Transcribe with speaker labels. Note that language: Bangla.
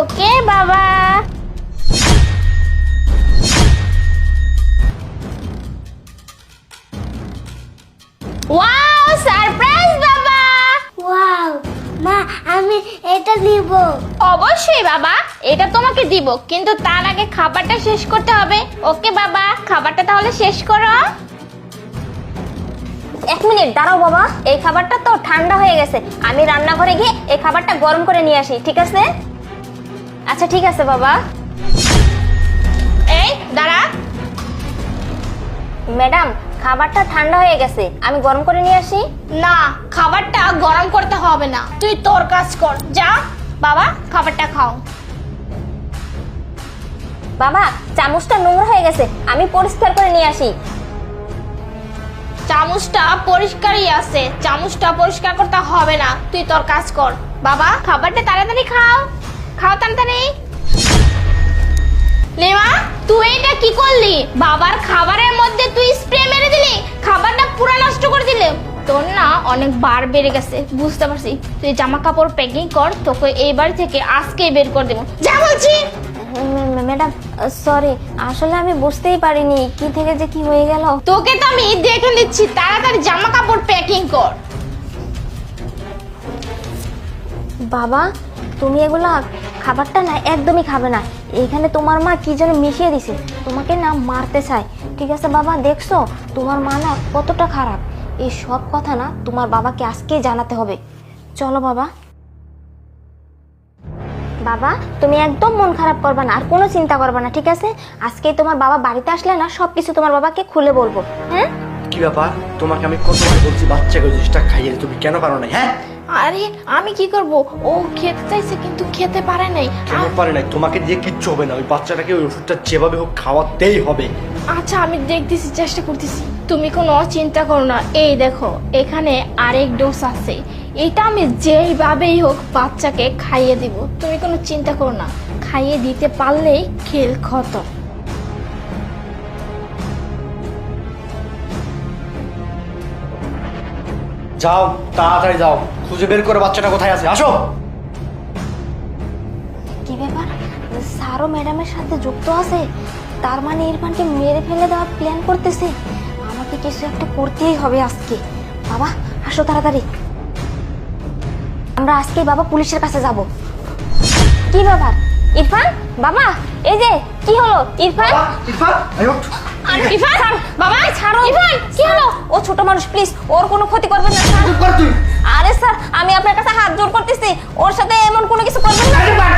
Speaker 1: ওকে বাবা। ওয়াও সারপ্রাইজ বাবা।
Speaker 2: ওয়াও মা আমি এটা নিব।
Speaker 1: অবশ্যই বাবা এটা তোমাকে দিব। কিন্তু তার আগে খাবারটা শেষ করতে হবে। ওকে বাবা খাবারটা তাহলে শেষ করো।
Speaker 3: এক মিনিট দাঁড়াও বাবা। এই খাবারটা তো ঠান্ডা হয়ে গেছে। আমি রান্নাঘরে গিয়ে এই খাবারটা গরম করে নিয়ে আসি ঠিক আছে? আচ্ছা ঠিক আছে বাবা।
Speaker 1: এই দাঁড়া।
Speaker 3: ম্যাডাম খাবারটা ঠান্ডা হয়ে গেছে। আমি গরম করে নিয়ে আসি।
Speaker 1: না খাবারটা গরম করতে হবে না। তুই তোর কাজ কর। যা বাবা খাবারটা খাও।
Speaker 3: বাবা চামচটা নোংরা হয়ে গেছে। আমি পরিষ্কার করে নিয়ে আসি।
Speaker 1: চামচটা পরিষ্কারই আছে। চামচটা পরিষ্কার করতে হবে না। তুই তোর কাজ কর। বাবা খাবারটা তাড়াতাড়ি খাও। খাও তাড়াতাড়ি। লিমা তুই এটা কি করলি? বাবার খাবারের মধ্যে তুই স্প্রে মেরে দিলি? খাবারটা পুরো নষ্ট করে দিলে। তোর না অনেক বার বেড়ে গেছে বুঝতে পারছি। তুই জামা কাপড় প্যাকিং কর তোকে এই বাড়ি থেকে আজকেই বের করে দেবো। যা বলছি!
Speaker 3: ম্যাডাম সরি আসলে আমি বুঝতেই পারিনি কি থেকে যে কি হয়ে গেল।
Speaker 1: তোকে তো আমি দেখে নিচ্ছি তাড়াতাড়ি জামা কাপড় প্যাকিং কর।
Speaker 3: বাবা, তুমি এগুলা খাবারটা না একদমই খাবে না। এখানে তোমার মা কি যেন মিশিয়ে দিছে। তোমাকে না মারতে চায়। ঠিক আছে বাবা, দেখছ? তোমার মা না কতটা খারাপ। এই সব কথা না তোমার বাবাকে আজকেই জানাতে হবে। চলো বাবা। বাবা, তুমি একদম মন খারাপ করবে না, আর কোনো চিন্তা করবে না, ঠিক আছে? আজকেই তোমার বাবা বাড়িতে আসলে না সব কিছু তোমার বাবাকে খুলে বলব হ্যাঁ?
Speaker 4: কি ব্যাপার? তোমাকে আমি কতবার বলছি বাচ্চাকে জিনিসটা খাইয়ে তুমি কেন পারো না হ্যাঁ?
Speaker 1: আরে আমি কি করব? ও খেতে চাইছে কিন্তু খেতে পারে নাই।
Speaker 4: কেন পারে নাই তোমাকে দিয়ে কিচ্ছু হবে না ওই বাচ্চাটাকে ওই ওষুধটা যেভাবে হোক খাওয়াতেই হবে।
Speaker 1: আচ্ছা আমি দেখতেছি চেষ্টা করতেছি। তুমি কোনো চিন্তা করো না। এই দেখো এখানে আরেক ডোজ আছে। এটা আমি যেইভাবেই হোক বাচ্চাকে খাইয়ে দিব। তুমি কোনো চিন্তা করো না। খাইয়ে দিতে পারলেই খেল খতম।
Speaker 4: যাও, তাড়াতাড়ি যাও। খুঁজে বের করে বাচ্চাটা কোথায় আছে? আসো।
Speaker 3: কি ব্যাপার? স্যারও ম্যাডামের সাথে যুক্ত আছে। তার মানে ইরফানকে মেরে ফেলে দেওয়ার প্ল্যান করতেছে। আমাকে কিছু একটা করতেই হবে আজকে। বাবা, আসো তাড়াতাড়ি। আমরা আজকে বাবা পুলিশের কাছে যাব। কি ব্যাপার? ইরফান বাবা এই যে কি হলো? ইরফান?
Speaker 4: ইরফান আয়। ওঠ।
Speaker 1: আর ইরফান? বাবা
Speaker 3: ছাড়ো।
Speaker 1: ইরফান
Speaker 3: কি হলো? ও ছোট মানুষ প্লিজ ওর কোনো ক্ষতি করবেন না স্যার আরে স্যার আমি আপনার কাছে হাত জোর করতেছি ওর সাথে এমন কোনো কিছু করবেন না।